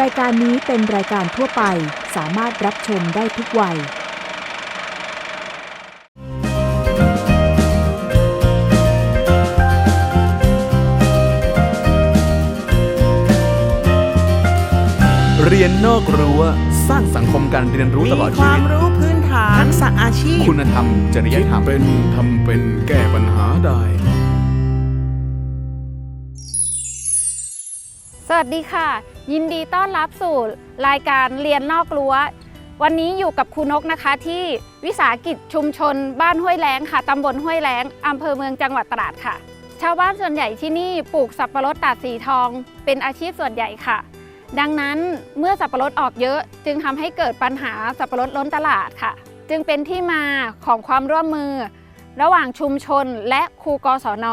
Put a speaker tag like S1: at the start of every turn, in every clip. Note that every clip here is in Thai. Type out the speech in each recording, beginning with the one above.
S1: รายการนี้เป็นรายการทั่วไปสามารถรับชมได้ทุกวัย
S2: เรียนนอกรั้วสร้างสังคมการเรียนรู้ตลอด
S3: มีค
S2: ชี
S3: วาม
S2: วิต
S3: รู้พื้นฐานทักษะอาชีพ
S2: คุณธรรม จริย
S4: คิด
S2: ธรรม
S4: เป็นทำเป็นแก้ปัญหาได้
S5: สวัสดีค่ะ ยินดีต้อนรับสู่รายการเรียนนอกรั้ว วันนี้อยู่กับครูนกนะคะที่วิสาหกิจชุมชนบ้านห้วยแล้งค่ะตำบลห้วยแล้งอำเภอเมืองจังหวัดตราดค่ะ ชาวบ้านส่วนใหญ่ที่นี่ปลูกสับปะรดตาดสีทอง เป็นอาชีพส่วนใหญ่ค่ะ ดังนั้นเมื่อสับปะรดออกเยอะ จึงทำให้เกิดปัญหาสับปะรดล้นตลาดค่ะ จึงเป็นที่มาของความร่วมมือ ระหว่างชุมชนและครูกศน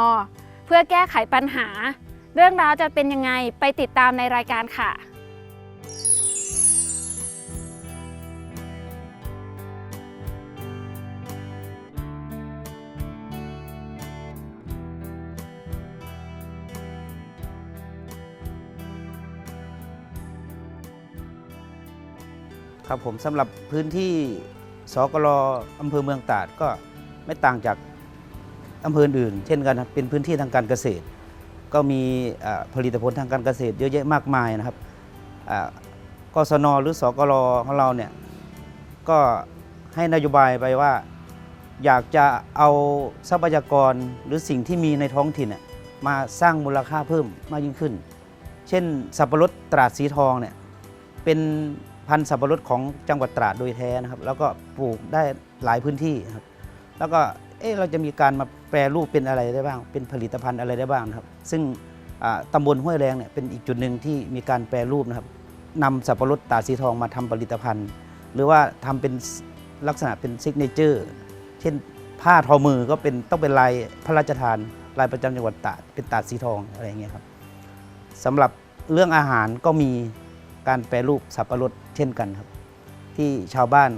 S5: เพื่อแก้ไขปัญหา เรื่องราวจะเป็นยังไงไปติดตามในรายการค่ะ
S6: ครับผมสำหรับพื้นที่สกลอำเภอเมืองตราดก็ไม่ต่างจากอำเภออื่น เช่นกันครับเป็นพื้นที่ทางการเกษตร ก็มีผลิตผลทางการเกษตรเยอะแยะมากมายนะครับกศนหรือสกลของเราเนี่ยก็ให้นโยบายไปว่า อยากจะเอาทรัพยากรหรือสิ่งที่มีในท้องถิ่นมาสร้างมูลค่าเพิ่มมากยิ่งขึ้น เช่น สับปะรดตราดสีทองเนี่ยเป็นพันธุ์สับปะรดของจังหวัดตราดโดยแท้นะครับ แล้วก็ปลูกได้หลายพื้นที่ครับแล้วก็เอ๊ะเราจะมีการมา แปรรูปเป็นอะไรได้บ้าง เป็นผลิตภัณฑ์อะไรได้บ้างครับ ซึ่งอ่าตำบลห้วยแรงเนี่ยเป็นอีกจุดหนึ่งที่มีการแปรรูปนะครับนำสับปะรดตาสีทองมาทำผลิตภัณฑ์ หรือว่าทำเป็นลักษณะเป็นซิกเนเจอร์เช่นผ้าทอมือก็เป็นต้องเป็นลายพระราชทานลายประจำจังหวัดตาดเป็นตาดสีทองอะไรอย่างเงี้ยครับสำหรับเรื่องอาหารก็มีการแปรรูปสับปะรดเช่นกันครับ ที่ชาวบ้าน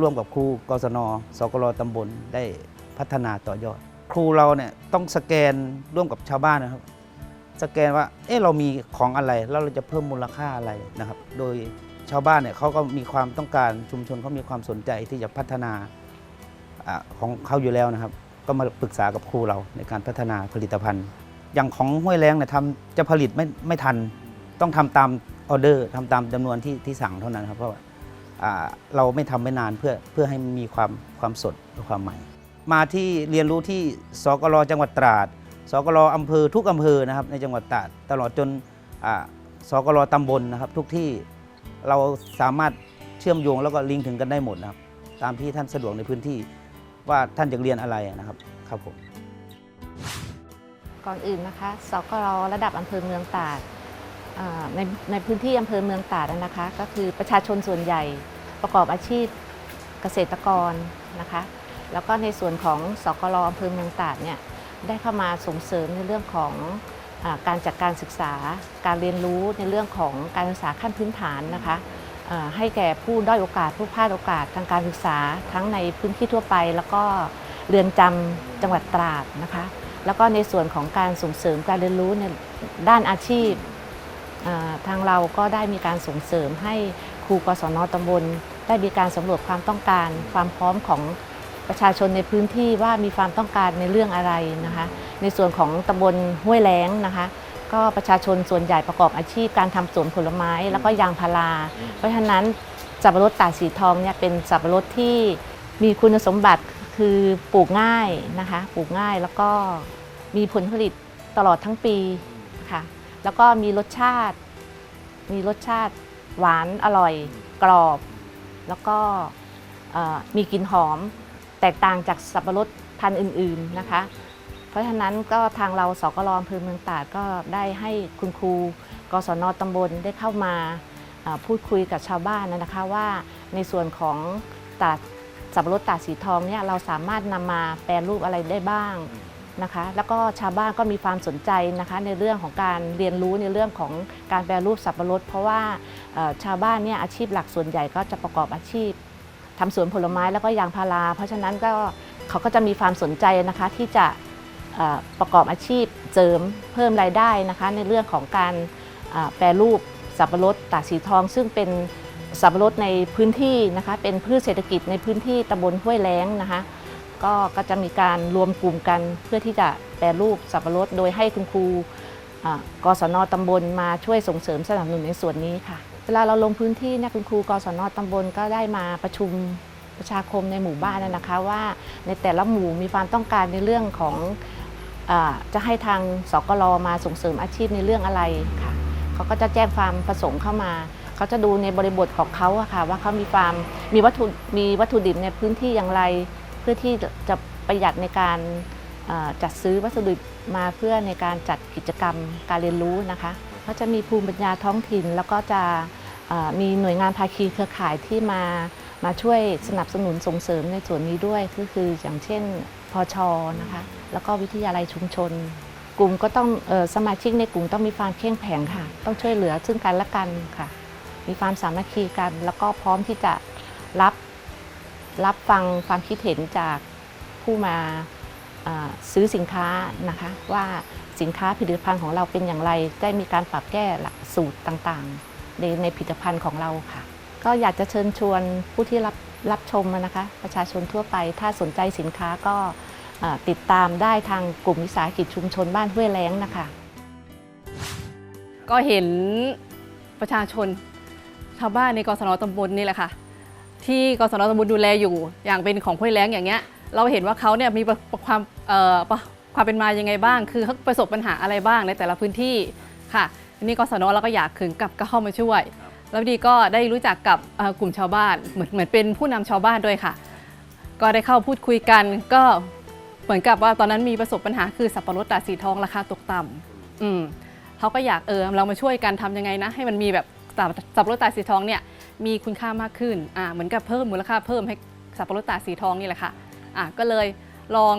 S6: ร่วมกับครูกศนสกลตำบลได้ พัฒนาต่อยอด ครูเราเนี่ยต้องสแกนร่วมกับชาวบ้านนะครับ สแกนว่าเอ๊ะเรามีของอะไรแล้วเราจะเพิ่มมูลค่าอะไรนะครับ โดยชาวบ้านเนี่ยเขาก็มีความต้องการชุมชนเขามีความสนใจที่จะพัฒนาอของเขาอยู่แล้วนะครับ ก็มาปรึกษากับครูเราในการพัฒนาผลิตภัณฑ์ อย่างของห้วยแรงเนี่ยทำจะผลิตไม่ไม่ทัน ต้องทำตามออเดอร์ทำตามจำนวนที่ที่สั่งเท่านั้นครับเพราะว่าเราไม่ทำไม่นานเพื่อเพื่อให้มีความความสดความใหม่ มาที่เรียนรู้ที่สกลจังหวัดตราด สกลอำเภอทุกอำเภอนะครับในจังหวัดตราดตลอดจนสกลตำบลนะครับ ทุกที่เราสามารถเชื่อมโยงแล้วก็ลิงก์ถึงกันได้หมดนะครับ ตามที่ท่านสะดวกในพื้นที่ว่าท่านจะเรียนอะไรนะครับครับผม
S7: ก่อนอื่นนะคะสกรระดับอำเภอเมืองตราดในในพื้นที่อำเภอเมืองตราดนะคะ ก็คือประชาชนส่วนใหญ่ประกอบอาชีพเกษตรกรนะคะ แล้วก็ในส่วนของสกรอำเภอเมืองตราดเนี่ยได้เข้ามาส่งเสริมในเรื่องของอการจัดการศึกษา การเรียนรู้ในเรื่องของการศึกษาขั้นพื้นฐานนะคะให้แก่ผู้ด้อยโอกาสผู้พลาดโอกาสทางการศึกษาทั้งในพื้นที่ทั่วไป แล้วก็เรือนจำจังหวัดตราดนะคะ แล้วก็ในส่วนของการส่งเสริมการเรียนรู้ในด้านอาชีพทางเราก็ได้มีการส่งเสริมให้ครูกศนตำบลได้มีการสำรวจความต้องการ ความพร้อมของ ประชาชนในพื้นที่ว่ามีความต้องการในเรื่องอะไรนะคะ ในส่วนของตำบลห้วยแล้งนะคะ ก็ประชาชนส่วนใหญ่ประกอบอาชีพการทำสวนผลไม้แล้วก็ยางพารา เพราะฉะนั้นสับปะรดตาดสีทองเนี่ยเป็นสับปะรดที่มีคุณสมบัติคือปลูกง่ายนะคะ ปลูกง่ายแล้วก็มีผลผลิตตลอดทั้งปีค่ะ แล้วก็มีรสชาติ มีรสชาติหวานอร่อย กรอบ แล้วก็เอ่อมีกลิ่นหอม แตกต่างจากสับปะรดพันธุ์อื่นๆนะคะ เพราะฉะนั้นก็ทางเราสกลอำเภอเมืองตาดก็ได้ให้คุณครูกศนตำบลได้เข้ามาพูดคุยกับชาวบ้านนะคะว่าในส่วนของตาดสับปะรดตาดสีทองเนี่ยเราสามารถนำมาแปรรูปอะไรได้บ้างนะคะแล้วก็ชาวบ้านก็มีความสนใจนะคะในเรื่องของการเรียนรู้ในเรื่องของการแปรรูปสับปะรด เพราะว่าชาวบ้านเนี่ยอาชีพหลักส่วนใหญ่ก็จะประกอบอาชีพ ทำสวนผลไม้แล้วก็ยางพารา เพราะฉะนั้นก็เขาก็จะมีความสนใจนะคะที่จะประกอบอาชีพเสริมเพิ่มรายได้นะคะในเรื่องของการแปรรูปสับปะรดตาดสีทอง ซึ่งเป็นสับปะรดในพื้นที่นะคะเป็นพืชเศรษฐกิจในพื้นที่ตำบลห้วยแล้งนะคะก็ก็จะมีการรวมกลุ่มกันเพื่อที่จะแปรรูปสับปะรดโดยให้คุณครูกศนตำบลมาช่วยส่งเสริมสนับสนุนในส่วนนี้ค่ะ เวลาเราลงพื้นที่เนี่ยคุณครูกศนตำบลก็ได้มาประชุมประชาคมในหมู่บ้านนะคะว่าในแต่ละหมู่มีความต้องการในเรื่องของอจะให้ทางสกลมาส่งเสริมอาชีพในเรื่องอะไรค่ะเขาก็จะแจ้งความประสงค์เข้ามา เขาจะดูในบริบทของเขาอะค่ะว่าเขามีความมีวัตถุมีวัตถุดิบในพื้นที่อย่างไร เพื่อที่จะประหยัดในการจัดซื้อวัสดุมาเพื่อในการจัดกิจกรรมการเรียนรู้นะคะ ก็จะมีภูมิปัญญาท้องถิ่น แล้วก็จะมีหน่วยงานภาคีเครือข่ายที่มามาช่วยสนับสนุนส่งเสริมในส่วนนี้ด้วยก็คืออย่างเช่นพอชนะคะแล้วก็วิทยาลัยชุมชน กลุ่มก็ต้องออสมาชิกในกลุ่มต้องมีความเข้มแข็งค่ะ ต้องช่วยเหลือซึ่งกันและกันค่ะ มีความสามัคคีกัน แล้วก็พร้อมที่จะรับรับฟังความคิดเห็นจากผู้มาซื้อสินค้านะคะว่า สินค้าผลิตภัณฑ์ของเราเป็นอย่างไร ได้มีการปรับแก้หลักสูตรต่างๆ ในในผลิตภัณฑ์ของเราค่ะ ก็อยากจะเชิญชวนผู้ที่รับรับชมนะคะ ประชาชนทั่วไป ถ้าสนใจสินค้าก็ติดตามได้ทางกลุ่มวิสาหกิจชุมชนบ้านห้วยแล้งนะคะ
S8: ก็เห็นประชาชนชาวบ้านในกศนตำบลนี่แหละค่ะ ที่กศนตำบลดูแลอยู่อย่างเป็นของห้วยแล้งอย่างเงี้ยเราเห็นว่าเขาเนี่ยมีความเออ ความเป็นมายังไงบ้าง คือเขาประสบปัญหาอะไรบ้างในแต่ละพื้นที่ค่ะทีนี้กศนเราก็อยากถึงกับก็เข้ามาช่วย แล้วดีก็ได้รู้จักกับเอ่อกลุ่มชาวบ้านเหมือนเหมือนเป็นผู้นำชาวบ้านด้วยค่ะ ก็ได้เข้าพูดคุยกัน ก็เหมือนกับว่าตอนนั้นมีประสบปัญหาคือสับปะรดตาสีทองราคาตกต่ำอืมเขาก็อยากเออเรามาช่วยกันทำยังไงนะ ให้มันมีแบบสับสับปะรดตาสีทองเนี่ยมีคุณค่ามากขึ้นอ่าเหมือนกับเพิ่มมูลค่าเพิ่มให้สับปะรดตาสีทองนี่แหละค่ะอ่าก็เลยลอง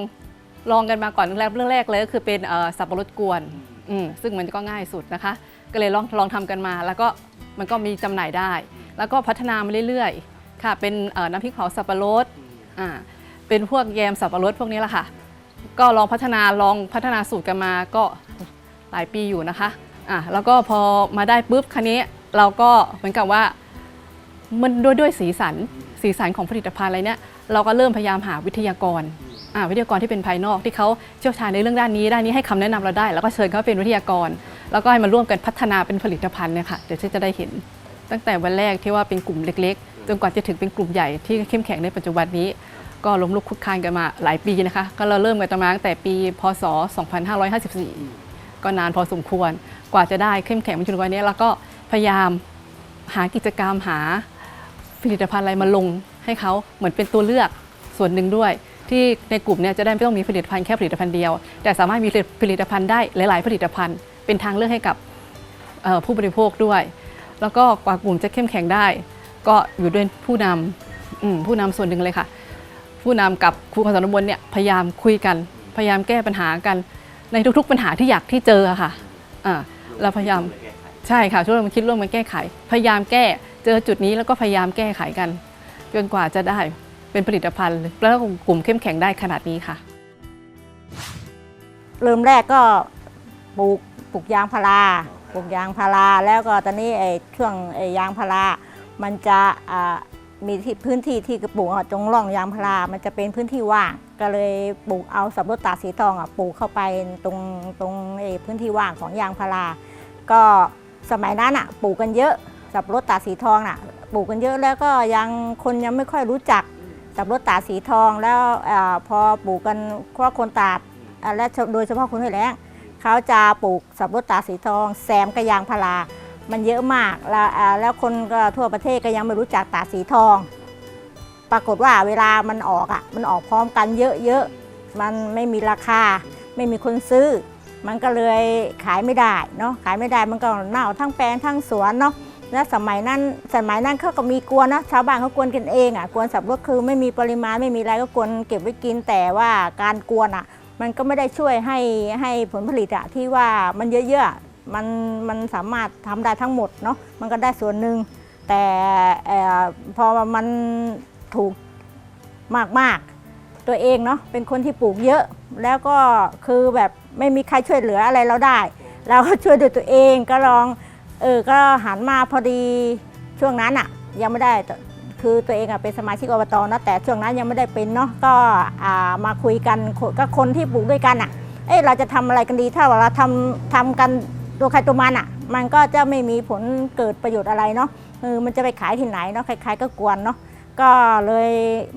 S8: ลองกันมาก่อนเรื่องแรกเรื่องแรกเลยก็คือเป็นเอ่อสับปะรดกวนอืมซึ่งมันก็ง่ายสุดนะคะ ก็เลยลองลองทำกันมา แล้วก็มันก็มีจำหน่ายได้ แล้วก็พัฒนามาเรื่อยๆ ค่ะ เป็นเอ่อน้ำพริกเผาสับปะรดอ่าเป็นพวกแยมสับปะรดพวกนี้แหละค่ะ ก็ลองพัฒนาลองพัฒนาสูตรกันมาก็หลายปีอยู่นะคะอะแล้วก็พอมาได้ปุ๊บคันนี้เราก็เหมือนกับว่ามันด้วยด้วยสีสันสีสันของผลิตภัณฑ์อะไรเนี่ยเราก็เริ่มพยายามหาวิทยากรอะ วิทยากรที่เป็นภายนอกที่เขาเชี่ยวชาญในเรื่องด้านนี้ด้านนี้ให้คำแนะนำเราได้ แล้วก็เชิญเขาเป็นวิทยากร แล้วก็ให้มาร่วมกันพัฒนาเป็นผลิตภัณฑ์เนี่ยค่ะเดี๋ยวจะได้เห็น ตั้งแต่วันแรกที่ว่าเป็นกลุ่มเล็กๆจนกว่าจะถึงเป็นกลุ่มใหญ่ที่เข้มแข็งในปัจจุบันนี้ ก็ล้มลุกคลุกคลานกันมาหลายปีนะคะ ก็เราเริ่มกันมาตั้งแต่ปี พศ 2554 ก็นานพอสมควร กว่าจะได้เข้มแข็งมาจนวันนี้แล้วก็พยายามหากิจกรรมหาผลิตภัณฑ์อะไรมาลงให้เขาเหมือนเป็นตัวเลือกส่วนหนึ่งด้วย ที่ในกลุ่มเนี่ยจะได้ไม่ต้องมีผลิตภัณฑ์แค่ผลิตภัณฑ์เดียว แต่สามารถมีผลิตภัณฑ์ได้หลาย ๆ ผลิตภัณฑ์ เป็นทางเลือกให้กับผู้บริโภคด้วย แล้วก็กว่ากลุ่มจะเข้มแข็งได้ ก็อยู่ด้วยผู้นำผู้นำส่วนหนึ่งเลยค่ะ ผู้นำกับครูกศนตำบลเนี่ยพยายามคุยกัน พยายามแก้ปัญหากัน ในทุก ๆ ปัญหาที่อยากที่เจอค่ะเราพยายามใช่ค่ะช่วยกันคิดร่วมกันแก้ไข พยายามแก้เจอจุดนี้แล้วก็พยายามแก้ไขกันจนกว่าจะได้ เป็นผลิตภัณฑ์แล้วกลุ่มเข้มแข็งได้ขนาดนี้ค่ะ
S9: เริ่มแรกก็ปลูกปลูกยางพาราปลูกยางพาราแล้วก็ตอนนี้ไอ้ช่วงไอ้ยางพารามันจะมีที่พื้นที่ที่ปลูกตรงร่องยางพารา มันจะเป็นพื้นที่ว่าง ก็เลยปลูกเอาสับปะรดตาสีทองอะปลูกเข้าไปตรงตรงไอ้พื้นที่ว่างของยางพารา ก็สมัยนั้นอะปลูกกันเยอะสับปะรดตาสีทองน่ะปลูกกันเยอะแล้วก็ยังคนยังไม่ค่อยรู้จัก สับรดตาดสีทองแล้วอพอปลูกกันเพราะคนตาดอ่าและโดยเฉพาะคนห้วยแล้งเขาจะปลูกสับรดตาสีทองแซมกระยางพารา มันเยอะมากแล้วอ่าแล้วคนก็ทั่วประเทศก็ยังไม่รู้จักตาสีทอง ปรากฏว่าเวลามันออกอะมันออกพร้อมกันเยอะๆมันไม่มีราคา ไม่มีคนซื้อ มันก็เลยขายไม่ได้เนาะขายไม่ได้มันก็เน่าทั้งแปลงทั้งสวนเนาะ และสมัยนั้นสมัยนั้นเขาก็มีกวนนะชาวบ้านเขากวนกันเองอะกวนสับปะรดคือไม่มีปริมาณไม่มีอะไรก็กวนเก็บไว้กินแต่ว่าการกวนอะ มันก็ไม่ได้ช่วยให้ให้ผลผลิตอะที่ว่ามันเยอะๆอะมันมันสามารถทำได้ทั้งหมดเนาะมันก็ได้ส่วนหนึ่งแต่พอมันถูกมากๆ ตัวเองเนาะเป็นคนที่ปลูกเยอะ แล้วก็คือแบบไม่มีใครช่วยเหลืออะไรเราได้ เราก็ช่วยด้วยตัวเองก็ลอง เออก็หันมาพอดีช่วงนั้นอะยังไม่ได้คือตัวเองอะเป็นสมาชิกอบตนะแต่ช่วงนั้นยังไม่ได้เป็นเนาะก็อ่ามาคุยกันก็คนที่ปลูกด้วยกันอะเอ้เราจะทำอะไรกันดีถ้าเราทำทำกันตัวใครตัวมันอะ มันก็จะไม่มีผลเกิดประโยชน์อะไรเนาะเออมันจะไปขายที่ไหนเนาะใครๆก็กวนเนาะก็เลย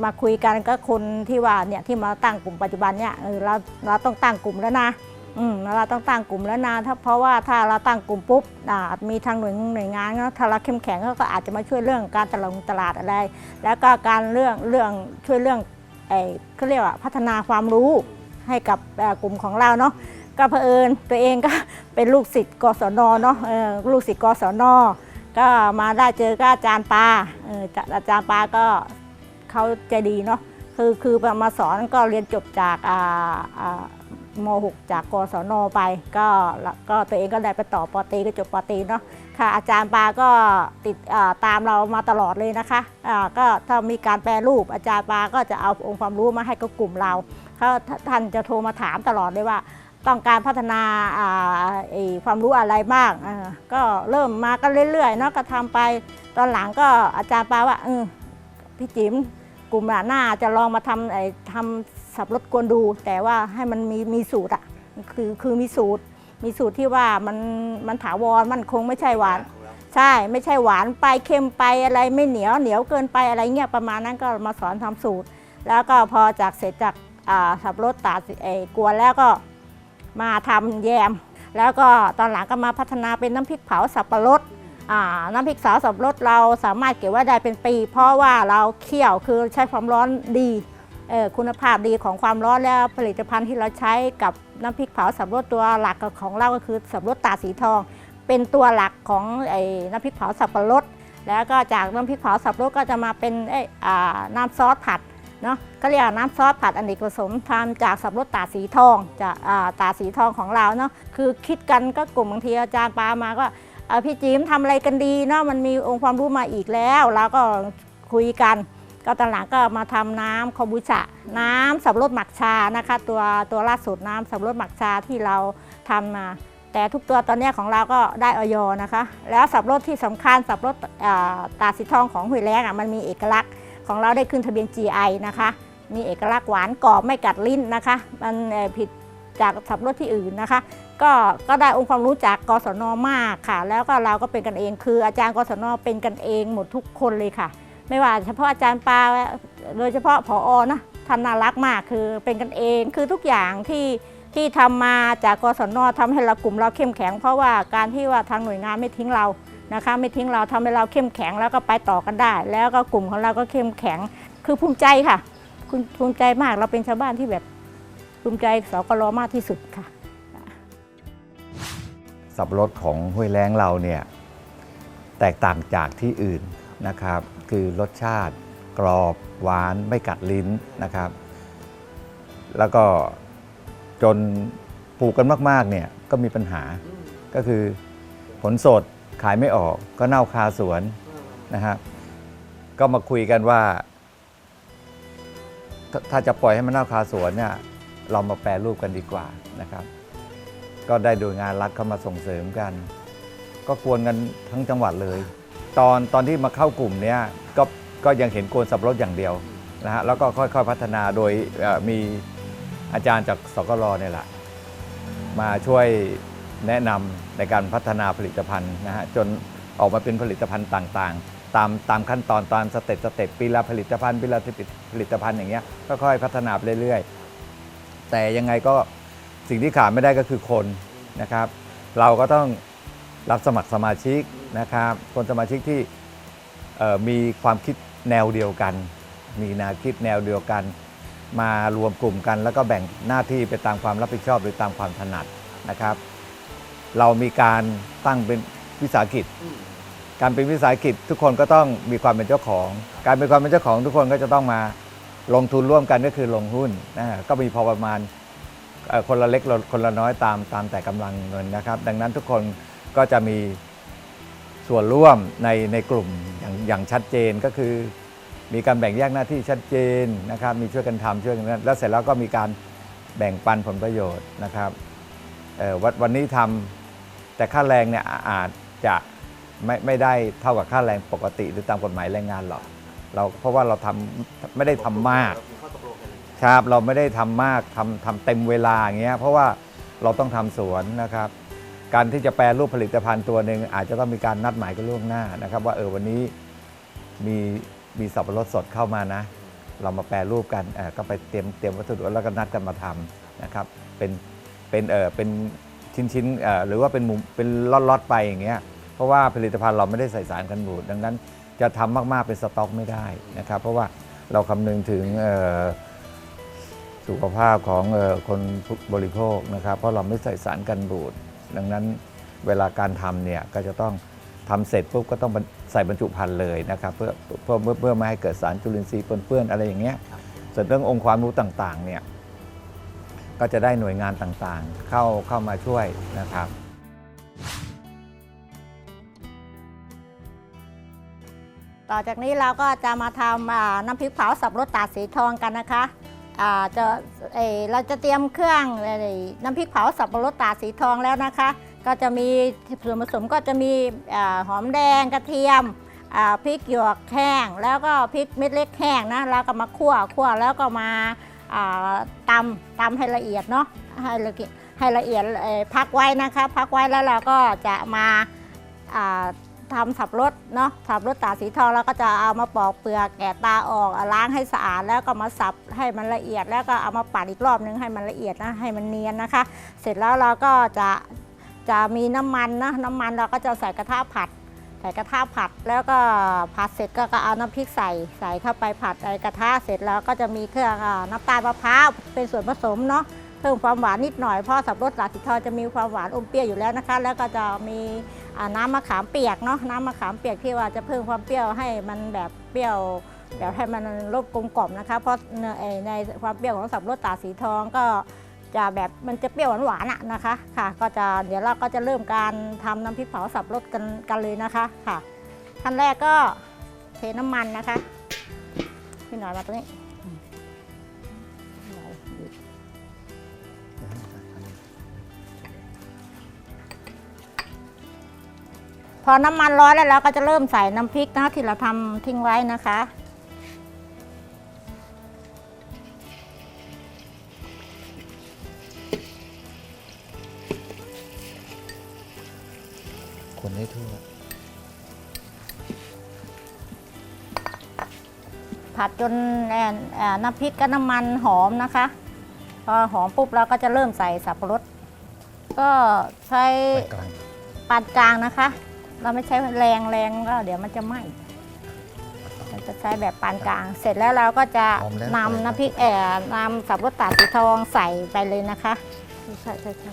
S9: มาคุยกันก็คนที่ว่าเนี่ยที่มาตั้งกลุ่มปัจจุบันเนี่ยเออเราเราต้องตั้งกลุ่มแล้วนะ อืมเราต้องตั้งกลุ่มแล้วนะถ้าเพราะว่าถ้าเราตั้งกลุ่มปุ๊บมีทางหน่วยหน่วยงานเนาะถ้าเราเข้มแข็งก็อาจจะมาช่วยเรื่องการตลาดตลาดอะไร แล้วก็การเรื่องเรื่องช่วยเรื่องไอ้เขาเรียกว่าพัฒนาความรู้ให้กับกลุ่มของเราเนาะก็เผอิญตัวเองก็เป็นลูกศิษย์กศนเนาะลูกศิษย์กศนก็มาได้เจอกับอาจารย์ปาออจะอาจารย์ปาก็เขาใจดีเนาะคือคือมาสอนก็เรียนจบจากอ่าอ่า ม 6 จากกศนไป ก็แล้วก็ตัวเองก็ได้ไปต่อปอตีก็จบปอตีเนาะค่ะอาจารย์ปาก็ติดตามเรามาตลอดเลยนะคะอ่าก็ถ้ามีการแปรรูปอาจารย์ปาก็จะเอาองค์ความรู้มาให้กับกลุ่มเราเขาท่านจะโทรมาถามตลอดเลยว่าต้องการพัฒนาความรู้อะไรบ้างก็เริ่มมากันเรื่อยๆเนาะก็ทำไปตอนหลังก็อาจารย์ปาว่าพี่จิ๋มกลุ่มหน้าจะลองมาทำทำ สับรถกวนดู แต่ว่าให้มันมีมีสูตรอะคือคือมีสูตร มีสูตรที่ว่ามันมันถาวรมันคงไม่ใช่หวาน ใช่ไม่ใช่หวานไปเค็มไปอะไรไม่เหนียวเหนียวเกินไปอะไรเงี้ยประมาณนั้นก็มาสอนทำสูตร แล้วก็พอจากเสร็จจากอ่าสับรถตาดไอ้กวนแล้วก็มาทำแยม แล้วก็ตอนหลังก็มาพัฒนาเป็นน้ำพริกเผาสับปะรดอ่าน้ำพริกสาวสับปะรดเราสามารถเก็บไว้ได้เป็นปี เพราะว่าเราเคี่ยวคือใช้ความร้อนดีเอ่อ คุณภาพดีของความร้อนแล้วผลิตภัณฑ์ที่เราใช้กับน้ำพริกเผาสับรดตัวหลักของเราก็คือสับรดตาสีทอง เป็นตัวหลักของไอ้น้ำพริกเผาสับปะรดแล้วก็จากน้ำพริกเผาสับปะรดก็จะมาเป็นไอ้น้ำซอสผัดเนาะก็เรียกน้ำซอสผัดอเนกประสงค์ทำจากสับปะรดตาสีทองจากตาสีทองของเราเนาะคือคิดกันก็กลุ่มบางทีอาจารย์ปามาก็พี่จิมทำอะไรกันดีเนาะมันมีองค์ความรู้มาอีกแล้วเราก็คุยกัน ก็ตอนหลังก็มาทำน้ำคอมบูชาน้ำสับปะรดหมักชานะคะ ตัวตัวล่าสุดน้ำสับปะรดหมักชาที่เราทำมา แต่ทุกตัวตอนนี้ของเราก็ได้ออยนะคะ แล้วสับปะรดที่สำคัญสับปะรดตาสีทองของหุยแล้งอะมันมีเอกลักษณ์ของเราได้ขึ้นทะเบียน GI นะคะ มีเอกลักษณ์หวานกรอบไม่กัดลิ้นนะคะ มันผิดจากสับปะรดที่อื่นนะคะ ก็ก็ได้องค์ความรู้จากกศนมากค่ะ แล้วก็เราก็เป็นกันเองคืออาจารย์กศนเป็นกันเองหมดทุกคนเลยค่ะ ไม่ว่าเฉพาะอาจารย์ปาโดยเฉพาะผอนะท่านน่ารักมากคือเป็นกันเองคือทุกอย่างที่ที่ทำมาจากกศนทำให้เรากลุ่มเราเข้มแข็ง เพราะว่าการที่ว่าทางหน่วยงานไม่ทิ้งเรานะคะไม่ทิ้งเราทำให้เราเข้มแข็งแล้วก็ไปต่อกันได้ แล้วก็กลุ่มของเราก็เข้มแข็ง คือภูมิใจค่ะคุณภูมิใจมากเราเป็นชาวบ้านที่แบบภูมิใจสกลมากที่สุดค่ะ
S10: สับรดของห้วยแล้งเราเนี่ยแตกต่างจากที่อื่น นะครับ คือรสชาติกรอบหวานไม่กัดลิ้นนะครับ แล้วก็จนปลูกกันมากๆเนี่ยก็มีปัญหาก็คือผลสดขายไม่ออกก็เน่าคาสวนนะครับก็มาคุยกันว่า ถ้าจะปล่อยให้มันเน่าคาสวนเนี่ยเรามาแปรรูปกันดีกว่านะครับ ก็ได้โดยงานรัฐเข้ามาส่งเสริมกัน ก็กวนกันทั้งจังหวัดเลย ตอนตอนที่มาเข้ากลุ่มเนี้ยก็ก็ยังเห็นโกนสับปะรดอย่างเดียวนะฮะแล้วก็ค่อยๆพัฒนาโดยมีอาจารย์จากสกลเนี่ยแหละมาช่วยแนะนำในการพัฒนาผลิตภัณฑ์นะฮะจนออกมาเป็นผลิตภัณฑ์ต่างๆ ตามตามขั้นตอนตามสเต็ปสเต็ปปีละผลิตภัณฑ์ปีละผลิตภัณฑ์อย่างเงี้ยค่อยๆพัฒนาไปเรื่อยๆ แต่ยังไงก็สิ่งที่ขาดไม่ได้ก็คือคนนะครับ เราก็ต้องรับสมัครสมาชิก นะครับคนสมาชิกที่มีความคิดแนวเดียวกัน มีแนวคิดแนวเดียวกัน มารวมกลุ่มกัน แล้วก็แบ่งหน้าที่ไปตามความรับผิดชอบหรือตามความถนัดนะครับ เรามีการตั้งเป็นวิสาหกิจ การเป็นวิสาหกิจทุกคนก็ต้องมีความเป็นเจ้าของ การเป็นความเป็นเจ้าของทุกคนก็จะต้องมาลงทุนร่วมกันก็คือลงหุ้นนะฮะก็มีพอประมาณคนละเล็กคนละน้อยตามตามแต่กำลังเงินนะครับ ดังนั้นทุกคนก็จะมี ส่วนร่วมในในกลุ่มอย่างอย่างชัดเจนก็คือ มีการแบ่งแยกหน้าที่ชัดเจนนะครับ มีช่วยกันทำช่วยกันนั้นแล้วเสร็จแล้วก็มีการแบ่งปันผลประโยชน์นะครับวันวันนี้ทำแต่ค่าแรงเนี่ยอาอาจจะไม่ไม่ได้เท่ากับค่าแรงปกติ หรือตามกฎหมายแรงงานหรอกเราเพราะว่าเราทำไม่ได้ทำมากครับเราไม่ได้ทำมากทำทำเต็มเวลาอย่างเงี้ยเพราะว่าเราต้องทำสวนนะครับ การที่จะแปลรูปผลิตภัณฑ์ตัวหนึ่งอาจจะต้องมีการนัดหมายกันล่วงหน้านะครับ ว่าเออวันนี้มีมีสับปะรดสดเข้ามานะ เรามาแปรรูปกันเออก็ไปเตรียมเตรียมวัสดุแล้วก็นัดกันมาทำนะครับเป็นเป็นเออเป็นชิ้นชิ้นเอ่อหรือว่าเป็นหมุมเป็นล็อตๆไปอย่างเงี้ยเพราะว่าผลิตภัณฑ์เราไม่ได้ใส่สารกันบูดดังนั้นจะทำมากๆเป็นสต็อกไม่ได้นะครับ เพราะว่าเราคำนึงถึงเออสุขภาพของคนบริโภคนะครับ เพราะเราไม่ใส่สารกันบูด ดังนั้นเวลาการทำเนี่ยก็จะต้องทำเสร็จปุ๊บก็ต้องใส่บรรจุภัณฑ์เลยนะครับเพื่อเพื่อเพื่อเพื่อไม่ให้เกิดสารจุลินทรีย์ปนเปื้อนอะไรอย่างเงี้ยส่วนเรื่ององค์ความรู้ต่างๆเนี่ยก็จะได้หน่วยงานต่างๆ เข้าเข้ามาช่วยนะครับ
S9: ต่อจากนี้เราก็จะมาทำอ่าน้ำพริกเผาสับปะรดตาดสีทองกันนะคะ อ่าจะเอ่อเราจะเตรียมเครื่องเอ่อน้ำพริกเผาสับปะรดตาสีทองแล้วนะคะ ก็จะมีส่วนผสมก็จะมีอ่าหอมแดงกระเทียมอ่าพริกหยวกแห้งแล้วก็พริกเม็ดเล็กแห้งนะแล้วก็มาคั่วคั่วแล้วก็มาอ่าตำตำให้ละเอียดเนาะให้ละเอียดให้ละเอียดเอ่อพักไว้นะคะ พักไว้แล้วเราก็จะมาอ่า ทำสับรสเนาะสับรสตาสีทองแล้วก็จะเอามาปอกเปลือกแกะตาออกล้างให้สะอาดแล้วก็มาสับให้มันละเอียด แล้วก็เอามาปั่นอีกรอบนึงให้มันละเอียดนะให้มันเนียนนะคะ เสร็จแล้วเราก็จะจะมีน้ำมันนะน้ำมันเราก็จะใส่กระทะผัด ใส่กระทะผัดแล้วก็ผัดเสร็จก็กเอาน้ำพริกใส่ใส่เข้าไปผัดในกระทะเสร็จแล้วก็จะมีเครื่องน้ำตาลมะพร้าวเป็นส่วนผสมเนาะเพิ่มความหวานนิดหน่อยเพราะสับปะรดตาสีทองจะมีความหวานอมเปรี้ยวอยู่แล้วนะคะ แล้วก็จะมี น้ำมะขามเปียกเนาะน้ำมะขามเปียกที่ว่าจะเพิ่มความเปรี้ยวให้มันแบบเปรี้ยวแบบให้มันรสกลมกล่อมนะคะ เพราะในความเปรี้ยวของสับปะรดตาสีทองก็จะแบบมันจะเปรี้ยวหวานๆอะนะคะค่ะ ก็จะเดี๋ยวเราก็จะเริ่มการทำน้ำพริกเผาสับปะรดกันกันเลยนะคะค่ะขั้นแรกก็เทน้ำมันนะคะพี่หน่อยมาตรงนี้ อืมพอน้ำมันร้อนแล้วเราก็จะเริ่มใส่น้ำพริกนะที่เราทำทิ้งไว้นะคะ
S10: คนให้ทั่ว
S9: ผัดจนเอ่อเอ่อน้ำพริกกับน้ำมันหอมนะคะ พอหอมปุ๊บเราก็จะเริ่มใส่สับปะรด ก็ใช้ปานกลางนะคะ เราไม่ใช้แรงแรงก็เดี๋ยวมันจะไหม้เราจะใช้แบบปานกลาง เสร็จแล้วเราก็จะ
S10: หอมแล้ว
S9: นำน้ำพริกเอ่อนำสับปะรดตาดสีทองใส่ไปเลยนะคะใช่ใช่ใช่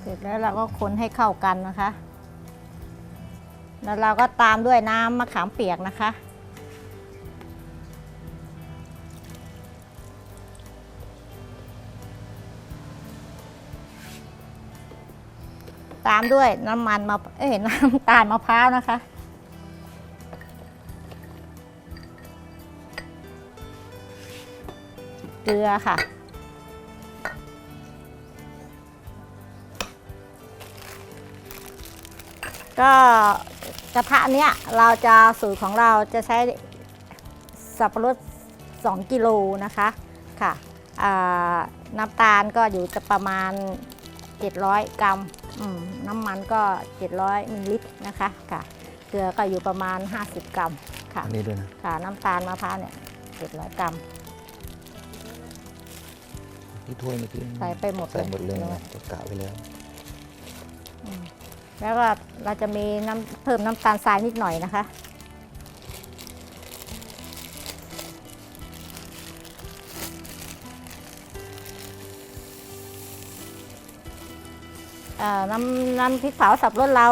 S9: เสร็จแล้วเราก็คนให้เข้ากันนะคะ แล้วเราก็ตามด้วยน้ำมะขามเปียกนะคะ ตามด้วยน้ำมันมะเอ้ยน้ำตาลมะพร้าวนะคะ เกลือค่ะ ก็กระทะเนี้ยเราจะสูตรของเราจะใช้สับปะรด2กิโลนะคะค่ะน้ำตาลก็อยู่จะประมาณ 700 กรัม น้ำมันก็ 700มิลลิลิตรนะคะค่ะ เกลือก็อยู่ประมาณ 50 กรัมค่ะ
S10: อันนี้ด้วยนะ
S9: ค่ะน้ำตาลมะพร้าวเนี่ย700 กรัม
S10: ที่ถ้วยเมื่อกี้
S9: ใส่ไปหมดเลย
S10: ใส่หมดเลย
S9: เนอะ
S10: นะก็กะไว้แล้ว
S9: แล้วก็เราจะมีน้ำเพิ่มน้ำตาลทรายนิดหน่อยนะคะ น้ำน้ำพริกเผาสับรสเรา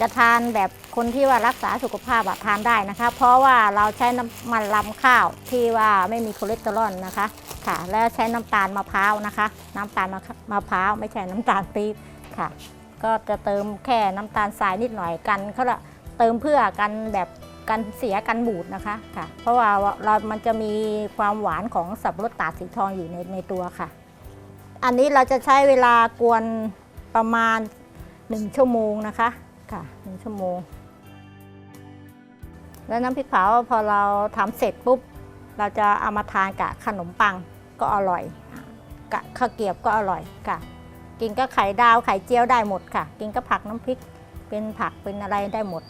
S9: จะทานแบบคนที่ว่ารักษาสุขภาพทานได้นะคะ เพราะว่าเราใช้น้ำมันลำข้าวที่ว่าไม่มีคอเลสเตอรอลนะคะค่ะ แล้วใช้น้ำตาลมะพร้าวนะคะ น้ำตาลมะมะพร้าวไม่ใช่น้ำตาลปี๊บค่ะ ก็จะเติมแค่น้ำตาลทรายนิดหน่อยกันเขาละเติมเพื่อกันแบบกันเสียกันบูดนะคะค่ะ เพราะว่าเรามันจะมีความหวานของสับปะรดตาดสีทองอยู่ในในตัวค่ะ อันนี้เราจะใช้เวลากวนประมาณ 1 ชั่วโมงนะคะค่ะ1ชั่วโมง แล้วน้ำพริกเผาพอเราทำเสร็จปุ๊บ เราจะเอามาทานกับขนมปังก็อร่อยกับข้าวเกียบก็อร่อยค่ะ กินก็ไข่ดาวไข่เจียวได้หมดค่ะ กินก็ผักน้ำพริกเป็นผักเป็นอะไรได้หมด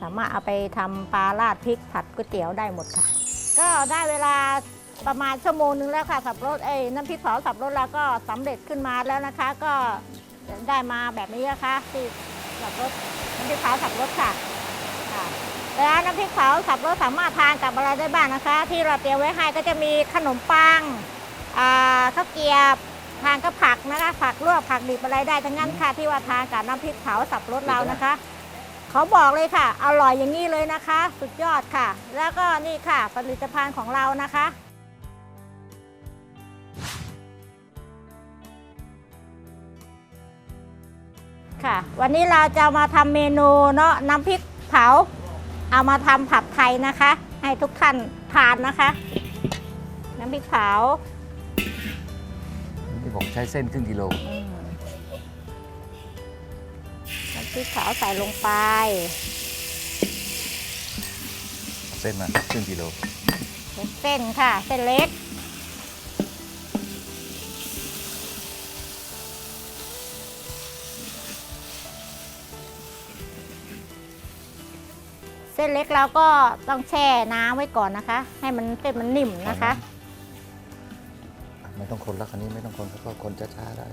S9: สามารถเอาไปทำปลาราดพริกผัดก๋วยเตี๋ยวได้หมดค่ะ ก็ได้เวลา ประมาณชั่วโมงนึงแล้วค่ะสับรสเอ้น้ำพริกเผาสับรสแล้วก็สำเร็จขึ้นมาแล้วนะคะ ก็ได้มาแบบนี้นะคะที่สับรสน้ำพริกเผาสับรสค่ะค่ะแล้วน้ำพริกเผาสับรสสามารถทานกับอะไรได้บ้างนะคะ ที่เราเตรียมไว้ให้ก็จะมีขนมปังอ่าข้าวเกรียบทานกับผักนะคะ ผักลวกผักดิบอะไรได้ทั้งนั้นค่ะ ที่ว่าทานกับน้ำพริกเผาสับรสเรานะคะเขาบอกเลยค่ะ อร่อยอย่างนี้เลยนะคะ สุดยอดค่ะ แล้วก็นี่ค่ะผลิตภัณฑ์ของเรานะคะ ค่ะ วันนี้เราจะมาทำเมนูเนาะน้ำพริกเผา เอามาทำผัดไทยนะคะ ให้ทุกท่านทานนะคะ น้ำพริกเผา
S10: ที่ผมใช้เส้นครึ่งกิโล
S9: อืมน้ำพริกเผาใส่ลงไป
S10: เส้นมาครึ่งกิโล
S9: เส้นค่ะ เส้นเล็ก เส้นเล็กเราก็ต้องแช่น้ำไว้ก่อนนะคะ ให้มันเส้นมันนิ่มนะคะ
S10: ไม่ต้องคนละคันนี้ไม่ต้องคนเพราะคนช้าๆได้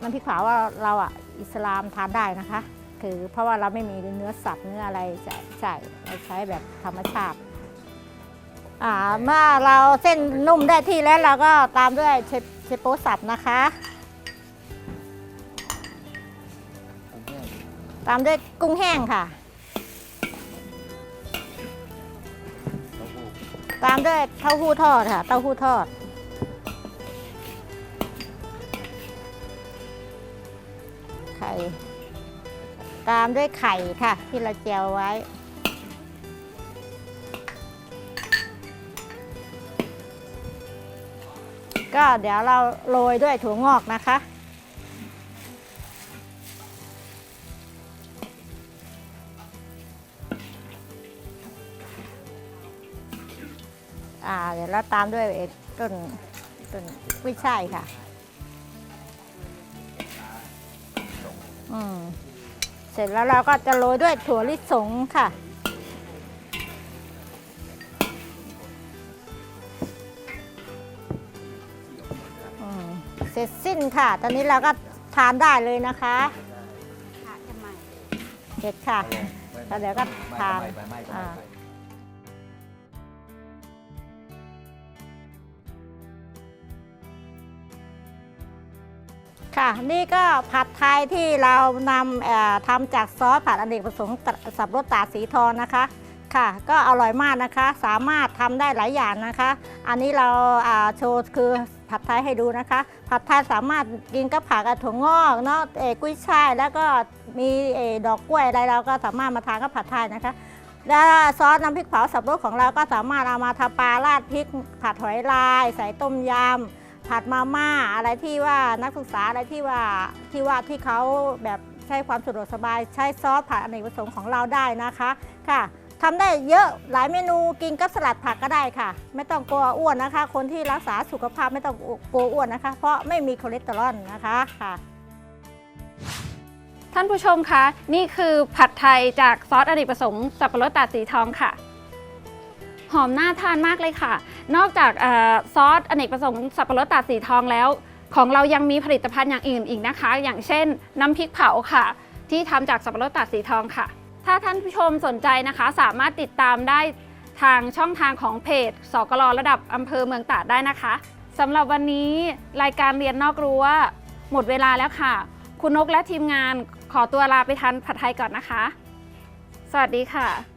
S9: น้ำพริกเผาว่าเราอะอิสลามทานได้นะคะ คือเพราะว่าเราไม่มีเนื้อสัตว์เนื้ออะไรใช่ใช่เราใช้แบบธรรมชาติอ่าเมื่อเราเส้นนุ่มได้ที่แล้วเราก็ตามด้วยเชเชโปสับนะคะ ตามด้วยกุ้งแห้งค่ะ ตามด้วยเต้าหู้ทอดค่ะ เต้าหู้ทอด ไข่ ตามด้วยไข่ค่ะ ที่เราเจียวไว้ ก็เดี๋ยวเราโรยด้วยถั่วงอกนะคะ เดี๋ยวเราตามด้วยไอ้ต้นต้นกุ้ยช่ายค่ะ อืม เสร็จแล้วเราก็จะโรยด้วยถั่วลิสงค่ะ อืม เสร็จสิ้นค่ะ ตอนนี้เราก็ทานได้เลยนะคะเสร็จค่ะแล้วเดี๋ยวก็ทานอ่า ค่ะ นี่ก็ผัดไทยที่เรานำทำจากซอสผัดอเนกประสงค์สับรสตาสีทองนะคะค่ะ ก็อร่อยมากนะคะ สามารถทำได้หลายอย่างนะคะ อันนี้เราโชว์คือผัดไทยให้ดูนะคะ ผัดไทยสามารถกินกับผักกับถั่วงอกเนาะเอกุ้ยช่ายแล้วก็มีดอกกล้วยอะไรเราก็สามารถมาทานกับผัดไทยนะคะแล้วซอสน้ำพริกเผาสับปะรดของเราก็สามารถเอามาทำปลาราดพริกผัดหอยลาย ใส่ต้มยำ ผัดมาม่าอะไรที่ว่านักศึกษาอะไรที่ว่าที่ว่าที่เขาแบบใช้ความสะดวกสบายใช้ซอสผัดอเนกประสงค์ของเราได้นะคะค่ะทำได้เยอะหลายเมนูกินกับสลัดผักก็ได้ค่ะ ไม่ต้องกลัวอ้วนนะคะ คนที่รักษาสุขภาพไม่ต้องกลัวอ้วนนะคะ เพราะไม่มีคอเลสเตอรอลนะคะค่ะ
S5: ท่านผู้ชมคะ นี่คือผัดไทยจากซอสอเนกประสงค์สับปะรดตาดสีทองค่ะ หอมน่าทานมากเลยค่ะ นอกจากอซอสอเนกประสงค์สับปะรดตาดสีทองแล้ว ของเรายังมีผลิตภัณฑ์อย่างอื่นอีกนะคะ อย่างเช่น น้ำพริกเผาค่ะ ที่ทำจากสับปะรดตาดสีทองค่ะ ถ้าท่านผู้ชมสนใจนะคะ สามารถติดตามได้ทางช่องทางของเพจสกลระดับอำเภอเมืองตราดได้นะคะสำหรับวันนี้รายการเรียนนอกรั้วหมดเวลาแล้วค่ะ คุณนกและทีมงานขอตัวลาไปทานผัดไทยก่อนนะคะ สวัสดีค่ะ